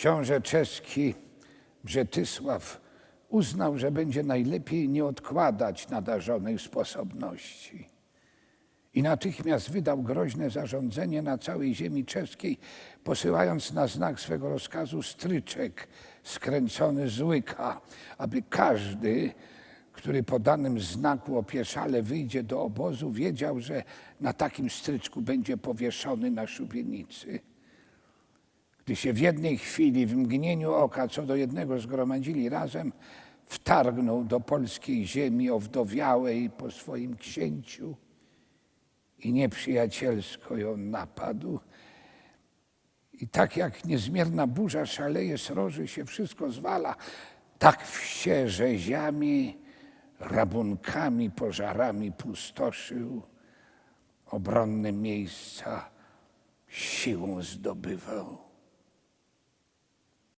książę czeski Brzetysław uznał, że będzie najlepiej nie odkładać nadarzonej sposobności. I natychmiast wydał groźne zarządzenie na całej ziemi czeskiej, posyłając na znak swego rozkazu stryczek skręcony z łyka, aby każdy, który po danym znaku opieszale wyjdzie do obozu, wiedział, że na takim stryczku będzie powieszony na szubienicy. Gdy się w jednej chwili, w mgnieniu oka, co do jednego zgromadzili razem, wtargnął do polskiej ziemi owdowiałej po swoim księciu i nieprzyjacielsko ją napadł. I tak jak niezmierna burza szaleje, sroży się, wszystko zwala, tak wsie rzeziami, rabunkami, pożarami pustoszył, obronne miejsca siłą zdobywał.